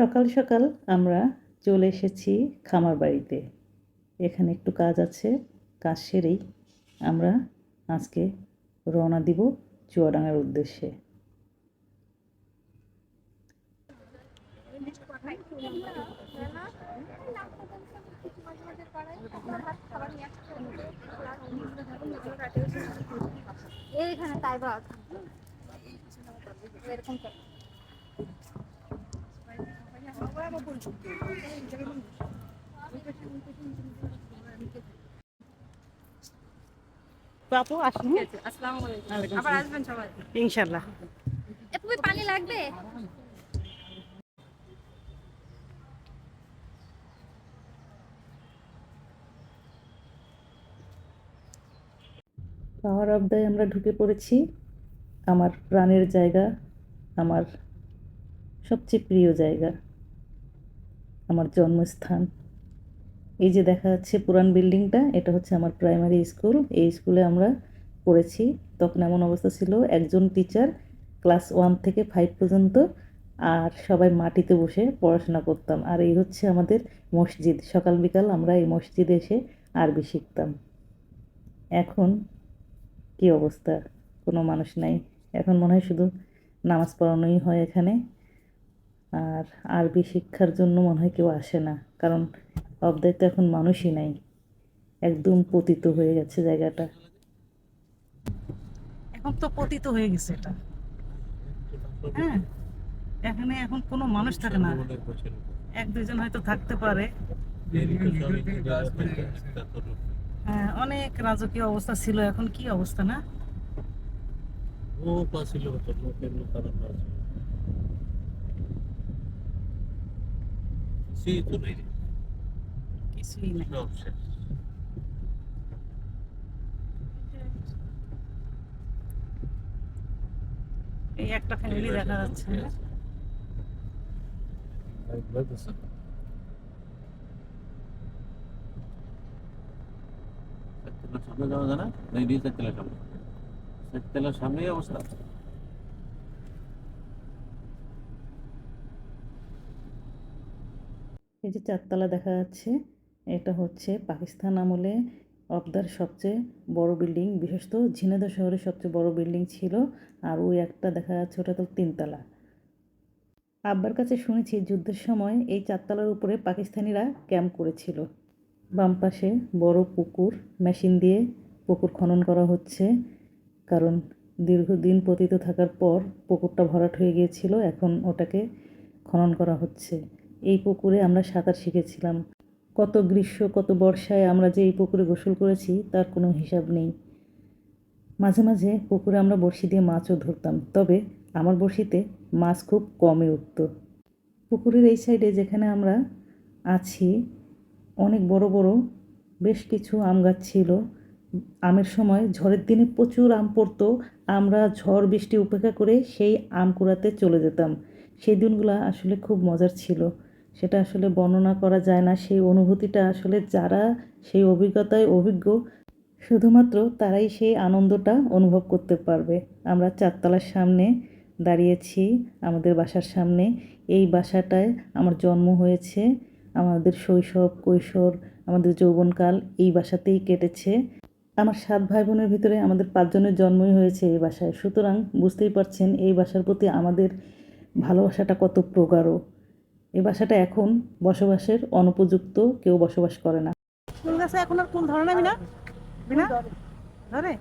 সকাল সকাল আমরা চলে এসেছি খামার বাড়িতে। এখানে একটু কাজ আছে, কাজ সেরেই আমরা আজকে রওনা দিব চুয়াডাঙ্গার উদ্দেশ্যে। এইখানে তাই বাদ এরকম। আপু আসুন। আসসালামু আলাইকুম। আবার আসবেন সবাই? ইনশাল্লাহ। এ পানি লাগবে? পাওয়ার অফ দায় আমরা ঢুকে পড়েছি। আমার প্রাণের জায়গা আমার সবচেয়ে প্রিয় জায়গা। আমার জন্মস্থান। এই যে দেখা যাচ্ছে পুরান বিল্ডিংটা, এটা হচ্ছে আমার প্রাইমারি স্কুল। এই স্কুলে আমরা পড়েছি। তখন এমন অবস্থা ছিল, একজন টিচার ক্লাস ওয়ান থেকে ফাইভ পর্যন্ত আর সবাই মাটিতে বসে পড়াশোনা করতাম। আর এই হচ্ছে আমাদের মসজিদ। সকাল বিকাল আমরা এই মসজিদে এসে আরবি শিখতাম। এখন কি অবস্থা? কোনো মানুষ নাই। এখন মনে হয় শুধু নামাজ পড়ানোই হয় এখানে। আর আরবি শিক্ষার জন্য মনে হয় কেউ আসে না। কারণ অবদায় তো এখন মানুষই নাই। একদম পতিত হয়ে গেছে জায়গাটা। এখন তো পতিত হয়ে গেছে এটা। হ্যাঁ এখানে এখন কোনো মানুষ থাকে না। এক দুজন হয়তো থাকতে পারে। হ্যাঁ অনেক রাজকীয় অবস্থা ছিল। এখন কি অবস্থা না? ও পাছিল তো লোকের কারণ আছে সি তো নেই রে, কিছুই নাই। সব শেষ এই একটা ফ্যামিলি দেখা যাচ্ছে। সামনে যাওয়া যায় না? এটি সাততলার সামনে। সাততলার সামনেই অবস্থা। এই যে চারতলা দেখা যাচ্ছে, এটা হচ্ছে পাকিস্তান আমলে অবদার সবচেয়ে বড় বিল্ডিং। বিশেষত ঝিনেদা শহরের সবচেয়ে বড় বিল্ডিং ছিল, আর ওই একটা দেখা যাচ্ছে, ওটা তো তিনতলা। আব্বার কাছে শুনেছি যুদ্ধের সময় এই চারতলার উপরে পাকিস্তানিরা ক্যাম্প করেছিল। বাম পাশে বড় পুকুর, মেশিন দিয়ে পুকুর খনন করা হচ্ছে, কারণ দীর্ঘদিন পতিত থাকার পর পুকুরটা ভরাট হয়ে গিয়েছিল, এখন ওটাকে খনন করা হচ্ছে। এই পুকুরে আমরা সাঁতার শিখেছিলাম। কত গ্রীষ্ম, কত বর্ষায় আমরা যে এই পুকুরে গোসল করেছি, তার কোনো হিসাব নেই। মাঝে মাঝে পুকুরে আমরা বড়শি দিয়ে মাছও ধরতাম, তবে আমার বড়শিতে মাছ খুব কমই উঠত। পুকুরের এই সাইডে যেখানে আমরা আছি, অনেক বড় বড় বেশ কিছু আম গাছ ছিল। আমের সময় ঝড়ের দিনে প্রচুর আম পড়তো, আমরা ঝড় বৃষ্টি উপেক্ষা করে সেই আম কুড়াতে চলে যেতাম। সেই দিনগুলো আসলে খুব মজার ছিল। সেটা আসলে বর্ণনা করা যায় না। সেই অনুভূতিটা আসলে যারা সেই অভিজ্ঞতায় অভিজ্ঞ, শুধুমাত্র তারাই সেই আনন্দটা অনুভব করতে পারবে। আমরা চারতলার সামনে দাঁড়িয়েছি, আমাদের বাসার সামনে। এই বাসাটায় আমার জন্ম হয়েছে, আমাদের শৈশব, কৈশোর, আমাদের যৌবনকাল এই বাসাতেই কেটেছে। আমার সাত ভাই বোনের ভিতরে আমাদের পাঁচজনের জন্মই হয়েছে এই বাসায়। সুতরাং বুঝতেই পারছেন এই বাসার প্রতি আমাদের ভালোবাসাটা কত প্রগাঢ়। এই বাসাটা এখন বসবাসের অনুপযুক্ত কেউ বসবাস করে না। ফুল গাছে এখন আর ফুল ধরে না বিনা? বিনা? ধরে?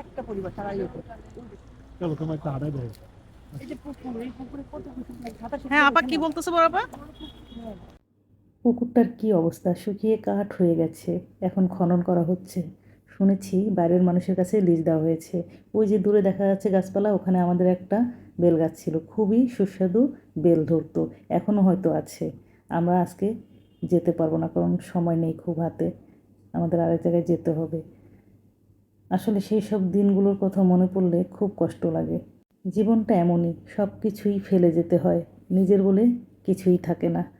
একটা পরিবার চলো তোমার একটা হ্যাঁ আপা কি বলতেছো বড় আপা? পুকুরটার কি অবস্থা? শুকিয়ে কাঠ হয়ে গেছে। এখন খনন করা হচ্ছে। শুনেছি বাইরের মানুষের কাছে লিজ দেওয়া হয়েছে। ওই যে দূরে দেখা যাচ্ছে গাছপালা, ওখানে আমাদের একটা বেল গাছ ছিল। খুবই সুস্বাদু বেল ধরতো। এখনও হয়তো আছে। আমরা আজকে যেতে পারব না, কারণ সময় নেই খুব হাতে। আমাদের আরেক জায়গায় যেতে হবে। আসলে সেই সব দিনগুলোর কথা মনে পড়লে খুব কষ্ট লাগে। জীবনটা এমনই সব কিছুই ফেলে যেতে হয়। নিজের বলে কিছুই থাকে না।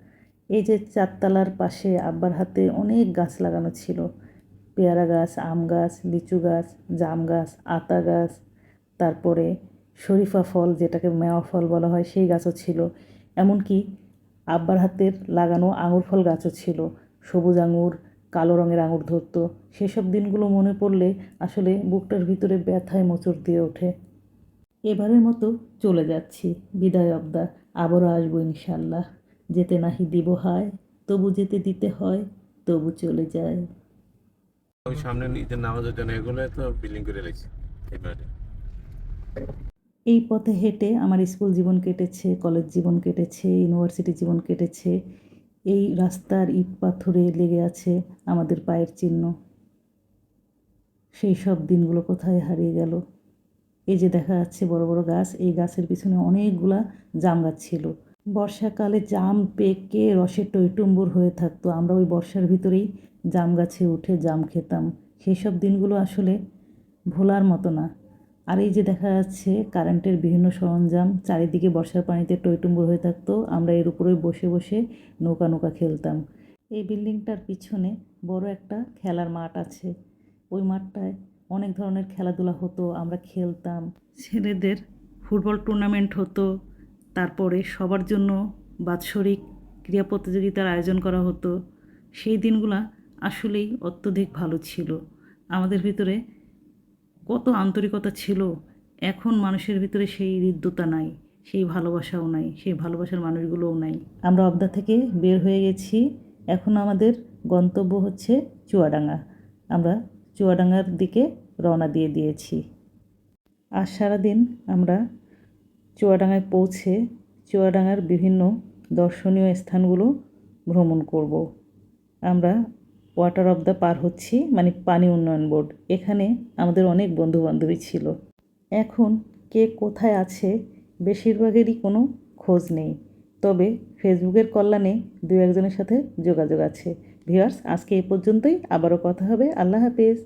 এই যে চারতলার পাশে আব্বার হাতে অনেক গাছ লাগানো ছিল। পেয়ারা গাছ, আম গাছ, লিচু গাছ, জাম গাছ, আতা গাছ, তারপরে শরীফা ফল যেটাকে মেওয়া ফল বলা হয়, সেই গাছও ছিল। এমনকি আব্বার হাতের লাগানো আঙুর ফল গাছও ছিল। সবুজ আঙুর, কালো রঙের আঙুর ধরতো। সেসব দিনগুলো মনে পড়লে আসলে বুকটার ভিতরে ব্যথায় মোচড় দিয়ে ওঠে। এবারের মতো চলে যাচ্ছি। বিদায় অবদা। আবারও আসব ইনশাল্লাহ যেতে নাহি দিব হায় তবু যেতে দিতে হয় তবু চলে যায়। ওই সামনে নিজের নামাজ হতো না এগুলো তো বিল্ডিং করে রেখেছি এবারে। এই পথে হেঁটে আমার স্কুল জীবন কেটেছে কলেজ জীবন কেটেছে ইউনিভার্সিটি জীবন কেটেছে এই রাস্তার ইট পাথরে লেগে আছে আমাদের পায়ের চিহ্ন। সেই সব দিনগুলো কোথায় হারিয়ে গেল? এই যে দেখা যাচ্ছে বড় বড় গাছ এই গাছের পিছনে অনেকগুলা জাম গাছ ছিল। বর্ষাকালে জাম পেকে রসে টইটুম্বুর হয়ে থাকতো। আমরা ওই বর্ষার ভিতরেই জাম গাছে উঠে জাম খেতাম। সেই সব দিনগুলো আসলে ভোলার মতো না। আর এই যে দেখা যাচ্ছে, কারেন্টের বিভিন্ন সরঞ্জাম, চারিদিকে বর্ষার পানিতে টইটুম্বুর হয়ে থাকতো, আমরা এর উপরে বসে বসে নৌকা নৌকা খেলতাম। এই বিল্ডিংটার পিছনে বড় একটা খেলার মাঠ আছে। ওই মাঠটায় অনেক ধরনের খেলাধুলা হতো, আমরা খেলতাম। ছেলেদের ফুটবল টুর্নামেন্ট হতো তারপরে সবার জন্য বাৎসরিক ক্রীড়া প্রতিযোগিতার আয়োজন করা হতো। সেই দিনগুলা আসলেই অত্যধিক ভালো ছিল। আমাদের ভিতরে কত আন্তরিকতা ছিল, এখন মানুষের ভিতরে সেই হৃদ্যতা নাই, সেই ভালোবাসাও নাই, সেই ভালোবাসার মানুষগুলোও নাই। আমরা অবদা থেকে বের হয়ে গেছি। এখন আমাদের গন্তব্য হচ্ছে চুয়াডাঙ্গা। আমরা চুয়াডাঙ্গার দিকে রওনা দিয়ে দিয়েছি। আর সারাদিন আমরা চুয়াডাঙ্গায় পৌঁছে চুয়াডাঙ্গার বিভিন্ন দর্শনীয় স্থানগুলো ভ্রমণ করব। আমরা ওয়াটার অফ দ্য পার হচ্ছি মানে পানি উন্নয়ন বোর্ড। এখানে আমাদের অনেক বন্ধু বান্ধবী ছিল। এখন কে কোথায় আছে বেশিরভাগেরই কোনো খোঁজ নেই। তবে ফেসবুকের কল্যাণে দু একজনের সাথে যোগাযোগ আছে। ভিউয়ার্স, আজকে এই পর্যন্তই। আবারও কথা হবে। আল্লাহ হাফেজ।